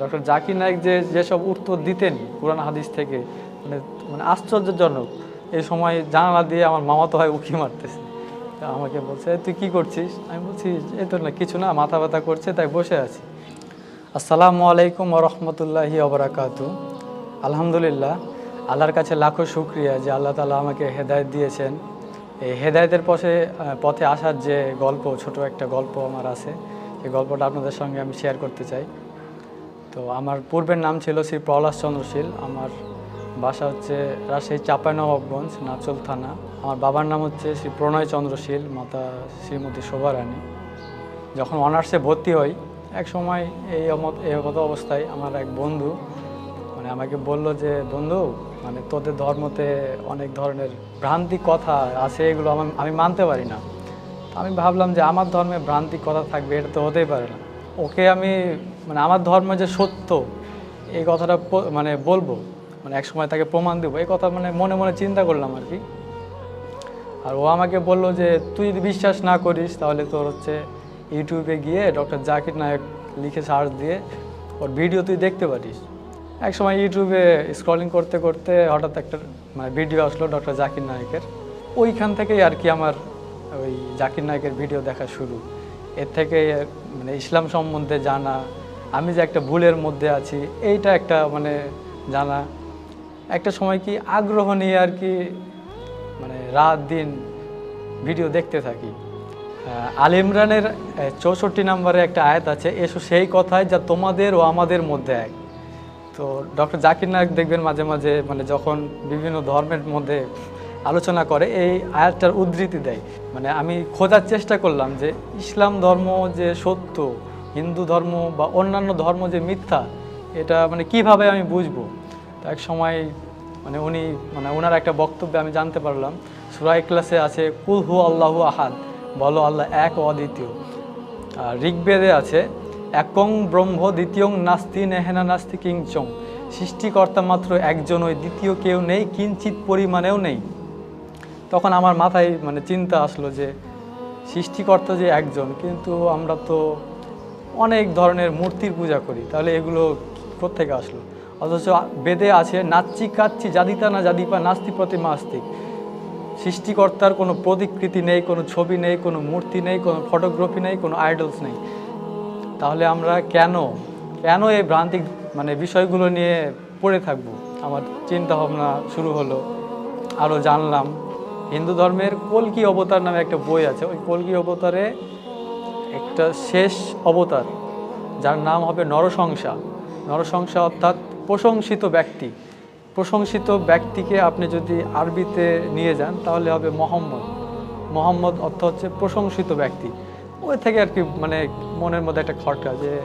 Doctor Zakir Naik যে যেসব উত্তর দিতেন কোরআন হাদিস থেকে মানে মানে আশ্চর্যজনক। এই সময় জানালা দিয়ে আমার মামাতো হয় উঁকি মারতেছে। তা আমাকে বলছে তুই কি করছিস? আমি বলছি, এই তো না, কিছু না, মাথা ব্যথা করছে, তাই বসে আছি। আসসালামু আলাইকুম রহমতুল্লাহি অবরাকাতু আলহামদুলিল্লাহ, আল্লাহর কাছে লাখো শুক্রিয়া যে আল্লাহ তালা আমাকে হেদায়েত দিয়েছেন। এই হেদায়েতের পথে পথে আসার যে গল্প, ছোট একটা গল্প আমার আছে। এই গল্পটা আপনাদের সঙ্গে আমি শেয়ার করতে চাই। তো আমার পূর্বের নাম ছিল শ্রী প্রহ্লাদ চন্দ্রশীল আমার বাসা হচ্ছে রাজশাহী চাঁপাইনবাবগঞ্জ, নাচল থানা। আমার বাবার নাম হচ্ছে শ্রী প্রণয় চন্দ্রশীল মাতা শ্রীমতী শোভা রানী। যখন অনার্সে ভর্তি হই, এক সময় এই অমত- অবস্থায় আমার এক বন্ধু মানে আমাকে বলল যে, বন্ধু মানে তোদের ধর্মতে অনেক ধরনের ভ্রান্তি কথা আছে, এগুলো আমি আমি মানতে পারি না। আমি ভাবলাম যে, আমার ধর্মে ভ্রান্তি কথা থাকবে, এটা তো হতেই পারে না। ওকে আমি মানে আমার ধর্ম যে সত্য, এই কথাটা মানে বলব। মানে এক সময় তাকে প্রমাণ দেবো। এই কথা মানে মনে মনে চিন্তা করলাম আর কি। আর ও আমাকে বলল যে, তুই যদি বিশ্বাস না করিস, তাহলে তোর হচ্ছে ইউটিউবে গিয়ে ডক্টর জাকির নায়ক লিখে সার্চ দিয়ে ওর ভিডিও তুই দেখতে পারিস। এক সময় ইউটিউবে স্ক্রলিং করতে করতে হঠাৎ একটা মানে ভিডিও আসলো ডক্টর জাকির নায়কের। ওইখান থেকেই আর কি আমার ওই জাকির নায়কের ভিডিও দেখা শুরু। এর থেকে মানে ইসলাম সম্বন্ধে জানা আমি যে একটা ভুলের মধ্যে আছি, এইটা একটা মানে জানা। একটা সময় কি আগ্রহ নিয়ে আর কি মানে রাত দিন ভিডিও দেখতে থাকি। আল ইমরানের চৌষট্টি নম্বরে একটা আয়াত আছে, এসো সেই কথায় যা তোমাদের ও আমাদের মধ্যে এক। তো ডক্টর জাকির নায়ক দেখবেন মাঝে মাঝে মানে যখন বিভিন্ন ধর্মের মধ্যে আলোচনা করে, এই আয়াতটার উদ্ধৃতি দেয়। মানে আমি খোঁজার চেষ্টা করলাম যে ইসলাম ধর্ম যে সত্য হিন্দু ধর্ম বা অন্যান্য ধর্ম যে মিথ্যা, এটা মানে কীভাবে আমি বুঝব? তো এক সময় মানে উনি মানে ওনার একটা বক্তব্যে আমি জানতে পারলাম সুরাই ক্লাসে আছে, কুল হু আল্লাহু আহাদ বলো আল্লাহ এক অদ্বিতীয়। আর ঋগ্বেদে আছে, একং ব্রহ্ম দ্বিতীয়ং নাস্তি নেহেনা নাস্তি কিংচং সৃষ্টিকর্তা মাত্র একজন ওই দ্বিতীয় কেউ নেই কিঞ্চিত পরিমাণেও নেই তখন আমার মাথায় মানে চিন্তা আসলো যে, সৃষ্টিকর্তা যে একজন, কিন্তু আমরা তো অনেক ধরনের মূর্তির পূজা করি, তাহলে এগুলো কোত্থেকে আসলো। অথচ বেদে আছে, নাচ্চি কাচ্ছি জাদিতা না জাদিপা নাস্তি প্রতিমা আস্তিক। সৃষ্টিকর্তার কোনো প্রতিকৃতি নেই, কোনো ছবি নেই, কোনো মূর্তি নেই, কোনো ফটোগ্রাফি নেই, কোনো আইডলস নেই। তাহলে আমরা কেন কেন এই ভ্রান্তিক মানে বিষয়গুলো নিয়ে পড়ে থাকব? আমার চিন্তা ভাবনা শুরু হলো আরও জানলাম। হিন্দু ধর্মের কলকি অবতার নামে একটা বই আছে, ওই কলকি অবতারে একটা শেষ অবতার, যার নাম হবে নরসংসা নরসংসা অর্থাৎ প্রশংসিত ব্যক্তি। প্রশংসিত ব্যক্তিকে আপনি যদি আরবিতে নিয়ে যান, তাহলে হবে মোহাম্মদ। মোহাম্মদ অর্থ হচ্ছে প্রশংসিত ব্যক্তি। ওই থেকে আর কি মানে মনের মধ্যে একটা খটকা যে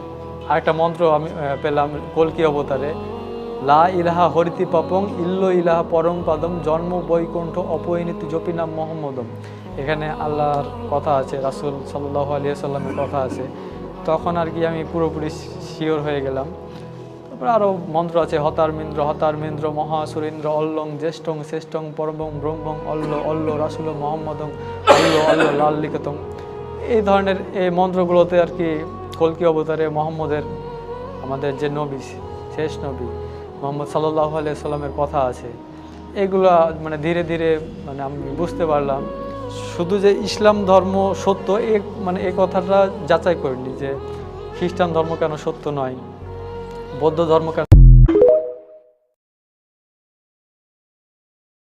আরেকটা মন্ত্র আমি পেলাম কলকি অবতারে। লা ইলাহা হরিতি পাপং, ইল্লো ইলাহা পরম পাদম, জন্ম বৈকুণ্ঠ অপরিণীতি জপিনাম মোহাম্মদম। এখানে আল্লাহর কথা আছে, রাসুল সাল্লাহ আলিয়া সাল্লামের কথা আছে। তখন আর কি আমি পুরোপুরি শিওর হয়ে গেলাম। তারপরে আরও মন্ত্র আছে, হতার মিন্দ্র হতার মিন্দ্র, মহাসুরেন্দ্র, অল্লং, জ্যেষ্ঠং, শ্রেষ্ঠং, পরমং, ব্রহ্মং, অল্ল অল্ল, রাসুল মোহাম্মদং, অল্ল অল্ল, লাল লিখতং। এই ধরনের এই মন্ত্রগুলোতে আর কি কলকি অবতারে মোহাম্মদের, আমাদের যে নবী, শেষ নবী মোহাম্মদ সাল্লাহ আলিয়া সাল্লামের কথা আছে। এগুলা মানে ধীরে ধীরে মানে আমি বুঝতে পারলাম। শুধু যে ইসলাম ধর্ম সত্য, এ মানে এ কথাটা যাচাই করিনি যে খ্রিস্টান ধর্ম কেন সত্য নয়, বৌদ্ধ ধর্ম কেন